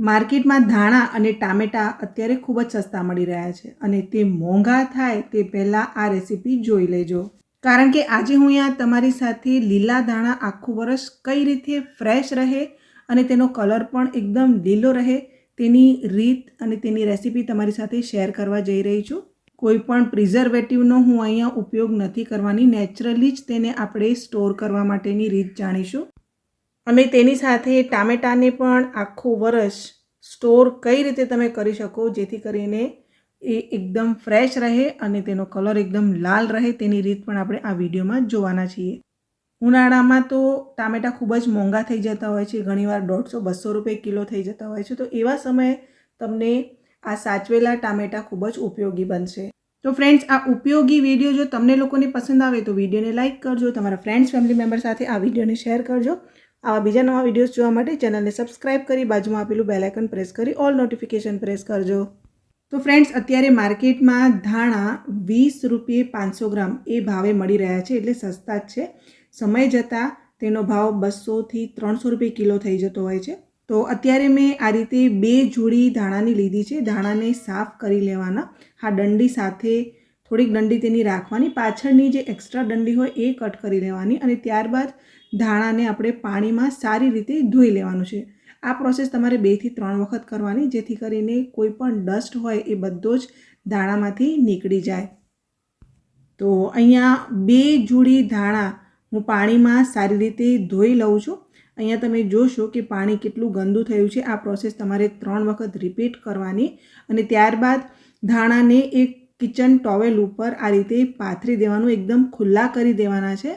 માર્કેટમાં ધાણા અને ટામેટાં અત્યારે ખૂબ જ સસ્તા મળી રહ્યા છે અને તે મોંઘા થાય તે પહેલાં આ રેસીપી જોઈ લેજો. કારણ કે આજે હું અહીંયા તમારી સાથે લીલા ધાણા આખું વરસ કઈ રીતે ફ્રેશ રહે અને તેનો કલર પણ એકદમ લીલો રહે તેની રીત અને તેની રેસીપી તમારી સાથે શેર કરવા જઈ રહી છું. કોઈ પણ પ્રિઝર્વેટિવનો હું અહીંયા ઉપયોગ નથી કરવાની. નેચરલી જ તેને આપણે સ્ટોર કરવા માટેની રીત જાણીશું. અને તેની સાથે ટામેટાને પણ આખું વરસ સ્ટોર કઈ રીતે તમે કરી શકો, જેથી કરીને એ એકદમ ફ્રેશ રહે અને તેનો કલર એકદમ લાલ રહે તેની રીત પણ આપણે આ વિડીયોમાં જોવાના છીએ. ઉનાળામાં તો ટામેટા ખૂબ જ મોંઘા થઈ જતા હોય છે, ઘણીવાર દોઢસો બસો રૂપિયા કિલો થઈ જતા હોય છે. તો એવા સમયે તમને આ સાચવેલા ટામેટા ખૂબ જ ઉપયોગી બનશે. તો ફ્રેન્ડ્સ, આ ઉપયોગી વીડિયો જો તમને લોકોને પસંદ આવે તો વિડીયોને લાઇક કરજો, તમારા ફ્રેન્ડ્સ, ફેમિલી મેમ્બર સાથે આ વિડીયોને શેર કરજો. આવા બીજા નવા વિડીયોઝ જોવા માટે ચેનલને સબસ્ક્રાઇબ કરી બાજુમાં આપેલું બેલાઇકન પ્રેસ કરી ઓલ નોટિફિકેશન પ્રેસ કરજો. તો ફ્રેન્ડ્સ અત્યારે માર્કેટમાં ધાણા વીસ રૂપિયે પાંચસો ગ્રામ એ ભાવે મળી રહ્યા છે, એટલે સસ્તા જ છે. સમય જતાં તેનો ભાવ બસોથી ત્રણસો રૂપિયા કિલો થઈ જતો હોય છે. તો અત્યારે મેં આ રીતે બે જોડી ધાણાની લીધી છે. ધાણાને સાફ કરી લેવાના. હા, દંડી સાથે થોડીક દંડી તેની રાખવાની. પાછળની જે એક્સ્ટ્રા દંડી હોય એ કટ કરી લેવાની અને ત્યારબાદ ધાણાને આપણે પાણીમાં સારી રીતે ધોઈ લેવાનું છે. આ પ્રોસેસ તમારે બેથી ત્રણ વખત કરવાની, જેથી કરીને કોઈ પણ ડસ્ટ હોય એ બધો જ ધાણામાંથી નીકળી જાય. તો અહીંયા બે જોડી ધાણા હું પાણીમાં સારી રીતે ધોઈ લઉં છું. અહીંયા તમે જોશો કે પાણી કેટલું ગંદુ થયું છે. આ પ્રોસેસ તમારે ત્રણ વખત રિપીટ કરવાની અને ત્યારબાદ ધાણાને એક કિચન ટોવેલ ઉપર આ રીતે પાથરી દેવાનું, એકદમ ખુલ્લા કરી દેવાના છે.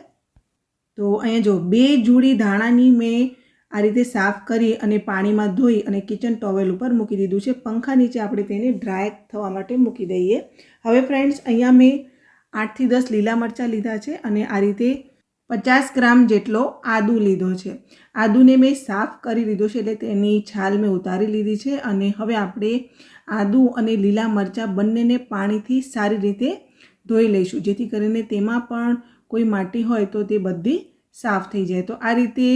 તો અહીંયા જો બે જોડી ધાણાની મેં આ રીતે સાફ કરી અને પાણીમાં ધોઈ અને કિચન ટોવેલ ઉપર મૂકી દીધું છે. પંખા નીચે આપણે તેને ડ્રાય થવા માટે મૂકી દઈએ. હવે ફ્રેન્ડ્સ અહીંયા મેં આઠથી દસ લીલા મરચાં લીધા છે અને આ રીતે પચાસ ગ્રામ જેટલો આદુ લીધો છે. આદુને મેં સાફ કરી લીધો છે એટલે તેની છાલ મેં ઉતારી લીધી છે અને હવે આપણે આદુ અને લીલા મરચાં બંનેને પાણીથી સારી રીતે ધોઈ લઈશું, જેથી કરીને તેમાં પણ કોઈ માટી હોય તો તે બધી સાફ થઈ જાય. તો આ રીતે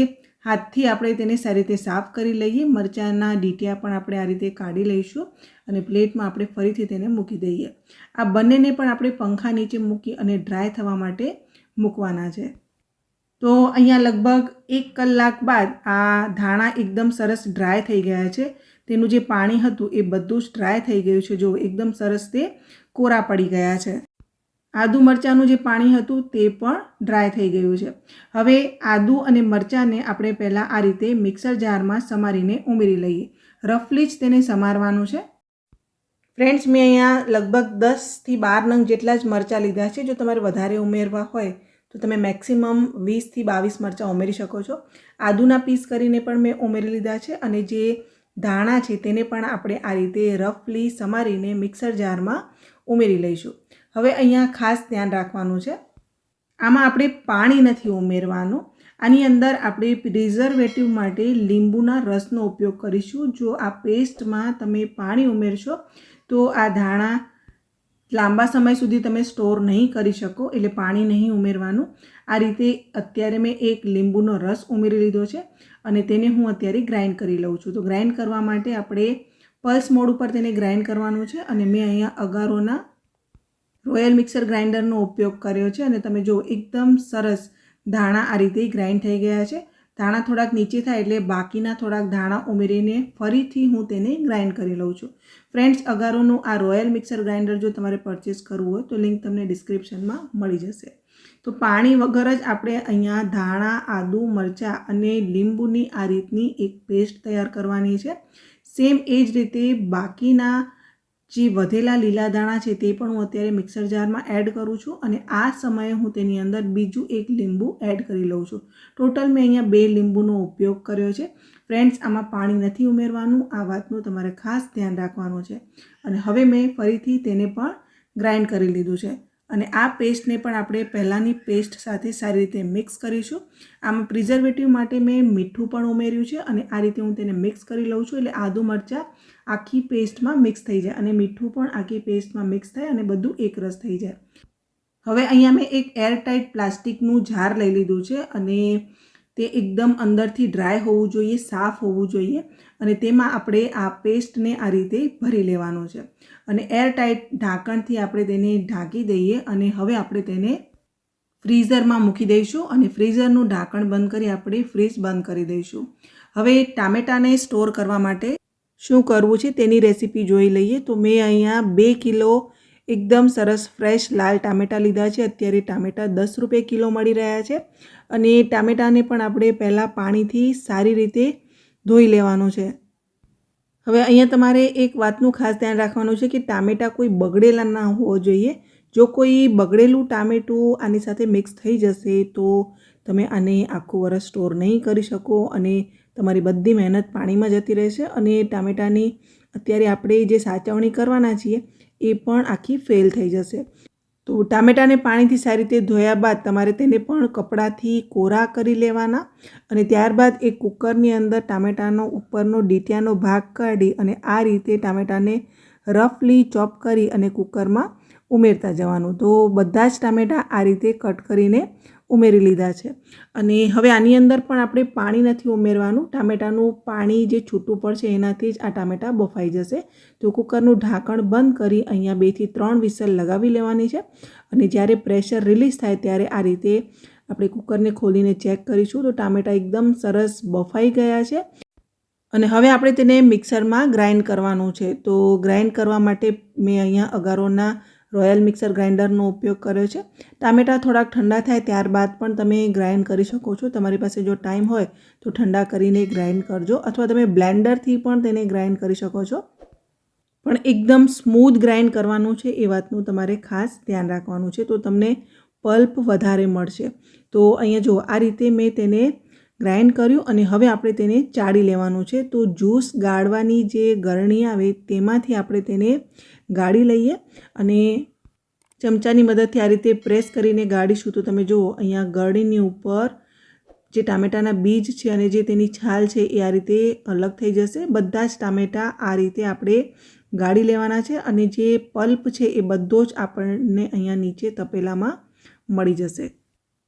હાથથી આપણે તેને સારી રીતે સાફ કરી લઈએ. મરચાંના ડીટિયા પણ આપણે આ રીતે કાઢી લઈશું અને પ્લેટમાં આપણે ફરીથી તેને મૂકી દઈએ. આ બંનેને પણ આપણે પંખા નીચે મૂકી અને ડ્રાય થવા માટે મૂકવાના છે. તો અહીંયા લગભગ એક કલાક બાદ આ ધાણા એકદમ સરસ ડ્રાય થઈ ગયા છે. તેનું જે પાણી હતું એ બધું જ ડ્રાય થઈ ગયું છે. જો એકદમ સરસ તે કોરા પડી ગયા છે. આદુ મરચાંનું જે પાણી હતું તે પણ ડ્રાય થઈ ગયું છે. હવે આદુ અને મરચાંને આપણે પહેલાં આ રીતે મિક્સર જારમાં સમારીને ઉમેરી લઈએ. રફલી જ તેને સમારવાનું છે. ફ્રેન્ડ્સ મેં અહીંયા લગભગ દસથી બાર નંગ જેટલા જ મરચાં લીધા છે. જો તમારે વધારે ઉમેરવા હોય તો તમે મેક્સિમમ વીસથી બાવીસ મરચાં ઉમેરી શકો છો. આદુના પીસ કરીને પણ મેં ઉમેરી લીધા છે અને જે ધાણા છે તેને પણ આપણે આ રીતે રફલી સમારીને મિક્સર જારમાં ઉમેરી લઈશું. હવે અહીંયા ખાસ ધ્યાન રાખવાનું છે. આમાં આપણે પાણી નથી ઉમેરવાનું. આની અંદર આપણે પ્રિઝર્વેટિવ માટે લીંબુના રસનો ઉપયોગ કરીશું. જો આ પેસ્ટમાં તમે પાણી ઉમેરશો, તો આ ધાણા લાંબા સમય સુધી તમે સ્ટોર નહીં કરી શકો, એટલે પાણી નહીં ઉમેરવાનું. આ રીતે અત્યારે મેં એક લીંબુનો રસ ઉમેરી લીધો છે અને તેને હું અત્યારે ગ્રાઇન્ડ કરી લઉં છું. તો ગ્રાઇન્ડ કરવા માટે આપણે પલ્સ મોડ ઉપર તેને ગ્રાઇન્ડ કરવાનું છે અને મેં અહીંયા અગારોના રોયલ મિક્સર ગ્રાઇન્ડરનો ઉપયોગ કર્યો છે અને તમે જો એકદમ સરસ ધાણા આ રીતે ગ્રાઇન્ડ થઈ ગયા છે, ધાણા થોડાક નીચે થાય એટલે બાકીના થોડાક ધાણા ઉમેરીને ફરીથી હું તેને ગ્રાઇન્ડ કરી લઉં છું. ફ્રેન્ડ્સ, અગારોનું આ રોયલ મિક્સર ગ્રાઇન્ડર જો તમારે પરચેસ કરવું હોય તો લિંક તમને ડિસ્ક્રિપ્શનમાં મળી જશે. તો પાણી વગર જ આપણે અહીંયા ધાણા, આદુ, મરચાં અને લીંબુની આ રીતની એક પેસ્ટ તૈયાર કરવાની છે. સેમ એ જ રીતે બાકીના જે વધેલા લીલા દાણા છે તે પણ હું અત્યારે મિક્સર જારમાં એડ કરું છું અને આ સમયે હું તેની અંદર બીજું એક લીંબુ એડ કરી લઉં છું. ટોટલ મેં અહીંયા બે લીંબુનો ઉપયોગ કર્યો છે. ફ્રેન્ડ્સ, આમાં પાણી નથી ઉમેરવાનું, આ વાતનું તમારે ખાસ ધ્યાન રાખવાનું છે. અને હવે મેં ફરીથી તેને પણ ગ્રાઇન્ડ કરી લીધું છે. અને આ પેસ્ટને પણ આપણે પહેલાંની પેસ્ટ સાથે સારી રીતે મિક્સ કરીશું. આમાં પ્રિઝર્વેટિવ માટે મેં મીઠું પણ ઉમેર્યું છે અને આ રીતે હું તેને મિક્સ કરી લઉં છું એટલે આદુ મરચાં આખી પેસ્ટમાં મિક્સ થઈ જાય અને મીઠું પણ આખી પેસ્ટમાં મિક્સ થાય અને બધું એકરસ થઈ જાય. હવે અહીંયા મેં એક એરટાઇટ પ્લાસ્ટિકનું જાર લઈ લીધું છે અને તે એકદમ અંદરથી ડ્રાય હોવું જોઈએ, સાફ હોવું જોઈએ અને તેમાં આપણે આ પેસ્ટને આ રીતે ભરી લેવાનો છે. અને એરટાઈટ ઢાંકણથી આપણે તેને ઢાંકી દઈએ અને હવે આપણે તેને ફ્રીઝરમાં મૂકી દઈશું અને ફ્રીઝરનું ઢાંકણ બંધ કરી આપણે ફ્રીજ બંધ કરી દઈશું. હવે ટામેટાને સ્ટોર કરવા માટે શું કરવું છે તેની રેસીપી જોઈ લઈએ. તો મેં અહીંયા બે કિલો એકદમ સરસ ફ્રેશ લાલ ટામેટાં લીધા છે. અત્યારે ટામેટાં દસ રૂપિયા કિલો મળી રહ્યા છે અને ટામેટાને પણ આપણે પહેલાં પાણીથી સારી રીતે ધોઈ લેવાનું છે. હવે અહીંયા તમારે એક વાતનું ખાસ ધ્યાન રાખવાનું છે કે ટામેટાં કોઈ બગડેલા ના હોવો જોઈએ. જો કોઈ બગડેલું ટામેટું આની સાથે મિક્સ થઈ જશે તો તમે આને આખું વરસ સ્ટોર નહીં કરી શકો અને તમારી બધી મહેનત પાણીમાં જતી રહેશે અને ટામેટાની અત્યારે આપણે જે સાચવણી કરવાના છીએ એ પણ આખી ફેલ થઈ જશે. તો ટામેટાને પાણીથી સારી રીતે ધોયા બાદ તમારે તેને પણ કપડાથી કોરા કરી લેવાના અને ત્યારબાદ એ કુકરની અંદર ટામેટાનો ઉપરનો ડીટિયાનો ભાગ કાઢી અને આ રીતે ટામેટાને રફલી ચોપ કરી અને કુકરમાં ઉમેરતા જવાનું. તો બધા જ ટામેટાં આ રીતે કટ કરીને ઉમેરી લીધા છે. અને હવે આની અંદર પણ આપણે પાણી નથી ઉમેરવાનું. ટામેટાનું પાણી જે છૂટું પડશે એનાથી જ આ ટામેટાં બફાઈ જશે. તો કુકરનું ઢાંકણ બંધ કરી અહીંયા બેથી ત્રણ વિસલ લગાવી લેવાની છે. અને જ્યારે પ્રેશર રિલીઝ થાય ત્યારે આ રીતે આપણે કુકરને ખોલીને ચેક કરીશું. તો ટામેટાં એકદમ સરસ બફાઈ ગયા છે. અને હવે આપણે તેને મિક્સરમાં ગ્રાઇન્ડ કરવાનું છે. તો ગ્રાઇન્ડ કરવા માટે મેં અહીંયા અગારોના રોયલ મિક્સર ગ્રાઇન્ડરનો ઉપયોગ કર્યો છે. ટામેટાં થોડાક ઠંડા થાય ત્યારબાદ પણ તમે ગ્રાઇન્ડ કરી શકો છો. તમારી પાસે જો ટાઈમ હોય તો ઠંડા કરીને ગ્રાઇન્ડ કરજો અથવા તમે બ્લેન્ડરથી પણ તેને ગ્રાઇન્ડ કરી શકો છો. પણ એકદમ સ્મૂથ ગ્રાઇન્ડ કરવાનું છે એ વાતનું તમારે ખાસ ધ્યાન રાખવાનું છે. તો તમને પલ્પ વધારે મળશે. તો અહીંયા જો આ રીતે મેં તેને ગ્રાઇન્ડ કર્યું અને હવે આપણે તેને ચાળી લેવાનું છે. તો જ્યુસ ગાળવાની જે ગરણી આવે તેમાંથી આપણે તેને ગાળી લઈએ અને ચમચાની મદદથી આ રીતે પ્રેસ કરીને ગાળીશું. તો તમે જુઓ, અહીંયા ગળણીની ઉપર જે ટામેટાના બીજ છે અને જે તેની છાલ છે એ આ રીતે અલગ થઈ જશે. બધા જ ટામેટાં આ રીતે આપણે ગાળી લેવાના છે અને જે પલ્પ છે એ બધો જ આપણને અહીંયા નીચે તપેલામાં મળી જશે.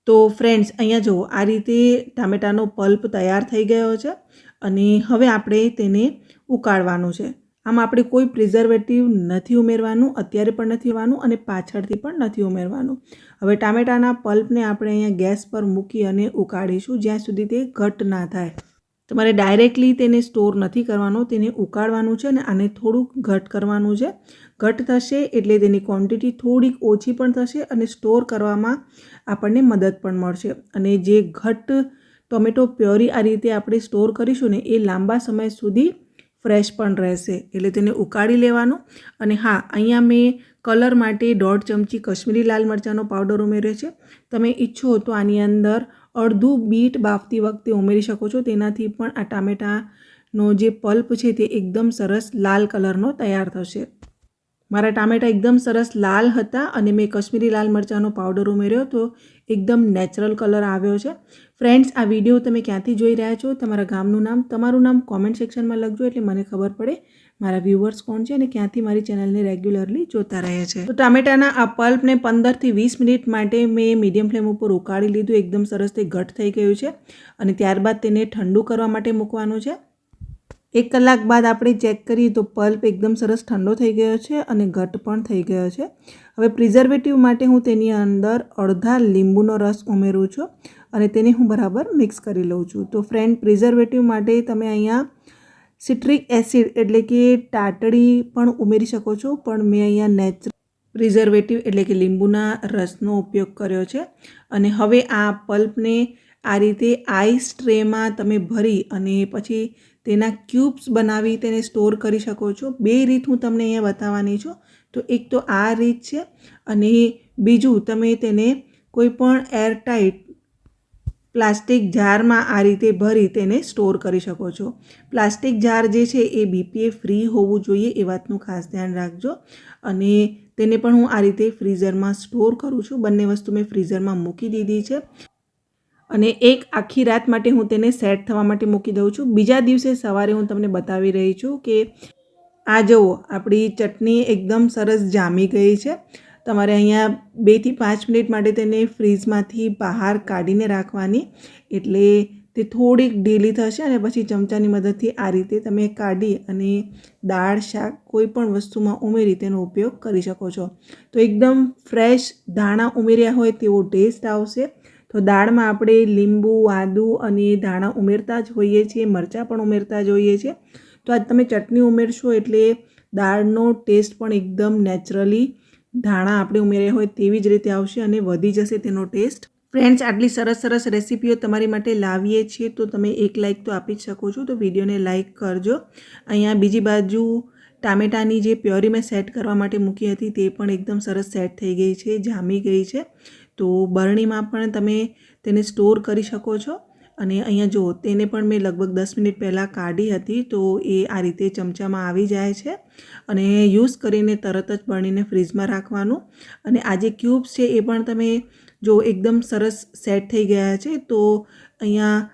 તો ફ્રેન્ડ્સ અહીંયા જુઓ, આ રીતે ટામેટાનો પલ્પ તૈયાર થઈ ગયો છે અને હવે આપણે તેને ઉકાળવાનું છે. આમ આપણે કોઈ પ્રિઝર્વેટિવ નથી ઉમેરવાનું, અત્યારે પણ નથી ઉમેરવાનું અને પાછળથી પણ નથી ઉમેરવાનું. હવે ટામેટાના પલ્પને આપણે અહીંયા ગેસ પર મૂકી અને ઉકાળીશું, જ્યાં સુધી તે ઘટ ના થાય. તમારે ડાયરેક્ટલી તેને સ્ટોર નથી કરવાનો, તેને ઉકાળવાનું છે અને આને થોડુંક ઘટ કરવાનું છે. ઘટ થશે એટલે તેની ક્વોન્ટિટી થોડીક ઓછી પણ થશે અને સ્ટોર કરવામાં આપણને મદદ પણ મળશે. અને જે ઘટ ટોમેટો પ્યોરી આ રીતે આપણે સ્ટોર કરીશું ને, એ લાંબા સમય સુધી ફ્રેશ પણ રહેશે. એટલે તેને ઉકાળી લેવાનું. અને હા, અહીંયા મેં કલર માટે દોઢ ચમચી કશ્મીરી લાલ મરચાંનો પાવડર ઉમેર્યો છે. તમે ઈચ્છો તો આની અંદર અડધું બીટ બાફતી વખતે ઉમેરી શકો છો. તેનાથી પણ આ ટામેટાનો જે પલ્પ છે તે એકદમ સરસ લાલ કલરનો તૈયાર થશે. મારા ટામેટા એકદમ સરસ લાલ હતા અને મેં કશ્મીરી લાલ મરચાંનો પાવડર ઉમેર્યો તો એકદમ નેચરલ કલર આવ્યો છે. ફ્રેન્ડ્સ આ વીડિયો તમે ક્યાંથી જોઈ રહ્યા છો? તમારા ગામનું નામ, તમારું નામ કોમેન્ટ સેક્શનમાં લખજો એટલે મને ખબર પડે મારા વ્યૂવર્સ કોણ છે અને ક્યાંથી મારી ચેનલને રેગ્યુલરલી જોતા રહે છે. તો ટામેટાના આ પલ્પને પંદરથી વીસ મિનિટ માટે મેં મીડિયમ ફ્લેમ ઉપર ઉકાળી લીધું. એકદમ સરસ તે ઘટ થઈ ગયું છે અને ત્યારબાદ તેને ઠંડુ કરવા માટે મૂકવાનું છે. એક કલાક બાદ આપણે ચેક કરીએ તો પલ્પ એકદમ સરસ ઠંડો થઈ ગયો છે અને ઘટ પણ થઈ ગયો છે. હવે પ્રિઝર્વેટિવ માટે હું તેની અંદર અડધા લીંબુનો રસ ઉમેરું છું અને તેને હું બરાબર મિક્સ કરી લઉં છું. તો ફ્રેન્ડ, પ્રિઝર્વેટિવ માટે તમે અહીંયા સિટ્રિક એસિડ એટલે કે ટાટડી પણ ઉમેરી શકો છો, પણ મેં અહીંયા નેચરલ પ્રિઝર્વેટિવ એટલે કે લીંબુના રસનો ઉપયોગ કર્યો છે. અને હવે આ પલ્પને આ રીતે આઈસ ટ્રેમાં તમે ભરી અને પછી તેના ક્યુબ્સ બનાવી તેને સ્ટોર કરી શકો છો. બે રીત હું તમને અહીંયા બતાવવાની છું. તો એક તો આ રીત છે અને બીજું તમે તેને કોઈ પણ એરટાઈટ પ્લાસ્ટિક જારમાં આ રીતે ભરી તેને સ્ટોર કરી શકો છો. પ્લાસ્ટિક જાર જે છે એ બીપીએ ફ્રી હોવું જોઈએ એ વાતનું ખાસ ધ્યાન રાખજો. અને તેને પણ હું આ રીતે ફ્રીઝરમાં સ્ટોર કરું છું. બંને વસ્તુ મેં ફ્રીઝરમાં મૂકી દીધી છે. અને એક આખી રાત માટે હું તેને સેટ થવા માટે મૂકી દઉં છું. બીજા દિવસે સવારે હું તમને બતાવી રહી છું કે આ જુઓ, આપણી ચટણી એકદમ સરસ જામી ગઈ છે. તમારે અહીંયા બેથી પાંચ મિનિટ માટે તેને ફ્રીજમાંથી બહાર કાઢીને રાખવાની. એટલે તે થોડીક ઢીલી થશે અને પછી ચમચાની મદદથી આ રીતે તમે કાઢી અને દાળ, શાક કોઈ પણ વસ્તુમાં ઉમેરી તેનો ઉપયોગ કરી શકો છો. તો એકદમ ફ્રેશ ધાણા ઉમેર્યા હોય તેવો ટેસ્ટ આવશે. તો દાળમાં આપણે લીંબુ, આદુ અને ધાણા ઉમેરતા જ હોઈએ છીએ, મરચાં પણ ઉમેરતા જ હોઈએ છીએ. તો આજ તમે ચટણી ઉમેરશો એટલે દાળનો ટેસ્ટ પણ એકદમ નેચરલી ધાણા આપણે ઉમેર્યા હોય તેવી જ રીતે આવશે અને વધી જશે તેનો ટેસ્ટ. ફ્રેન્ડ્સ, આટલી સરસ સરસ રેસીપીઓ તમારી માટે લાવીએ છીએ તો તમે એક લાઇક તો આપી જ શકો છો. તો વિડીયોને લાઇક કરજો. અહીંયા બીજી બાજુ ટામેટાની જે પ્યોરી મેં સેટ કરવા માટે મૂકી હતી તે પણ એકદમ સરસ સેટ થઈ ગઈ છે, જામી ગઈ છે. તો બરણીમાં પણ તમે તેને સ્ટોર કરી શકો છો. અને અહીંયા જુઓ તેને પણ મેં લગભગ દસ મિનિટ પહેલાં કાઢી હતી, તો એ આ રીતે ચમચામાં આવી જાય છે. અને યુઝ કરીને તરત જ બળીને ફ્રીજમાં રાખવાનું. અને આ જે ક્યુબ્સ છે એ પણ તમે જો એકદમ સરસ સેટ થઈ ગયા છે, તો અહીંયા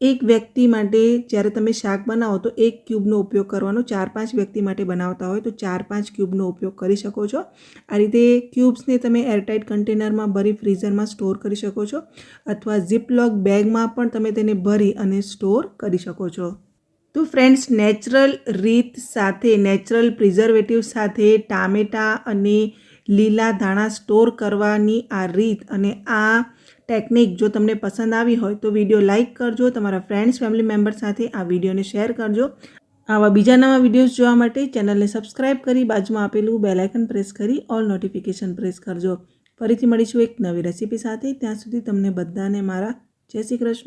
એક વ્યક્તિ માટે જ્યારે તમે શાક બનાવો તો એક ક્યુબનો ઉપયોગ કરવાનો. ચાર પાંચ વ્યક્તિ માટે બનાવતા હોય તો ચાર પાંચ ક્યુબનો ઉપયોગ કરી શકો છો. આ રીતે ક્યુબ્સને તમે એરટાઇટ કન્ટેનરમાં ભરી ફ્રીઝરમાં સ્ટોર કરી શકો છો અથવા ઝીપલોક બેગમાં પણ તમે તેને ભરી અને સ્ટોર કરી શકો છો. તો ફ્રેન્ડ્સ, નેચરલ રીત સાથે, નેચરલ પ્રિઝર્વેટિવ સાથે ટામેટાં અને લીલા ધાણા સ્ટોર કરવાની આ રીત અને આ ટેકનિક જો તમને પસંદ આવી હોય તો વીડિયો લાઇક કરજો, તમારા ફ્રેન્ડ્સ ફેમિલી મેમ્બર સાથે આ વિડીયોને શેર કરજો. આવા બીજા નવા વિડીયોઝ જોવા માટે ચેનલને સબસ્ક્રાઇબ કરી બાજુમાં આપેલું બેલાઇકન પ્રેસ કરી ઓલ નોટિફિકેશન પ્રેસ કરજો. ફરીથી મળીશું એક નવી રેસીપી સાથે. ત્યાં સુધી તમને બધાને મારા જય શ્રી કૃષ્ણ.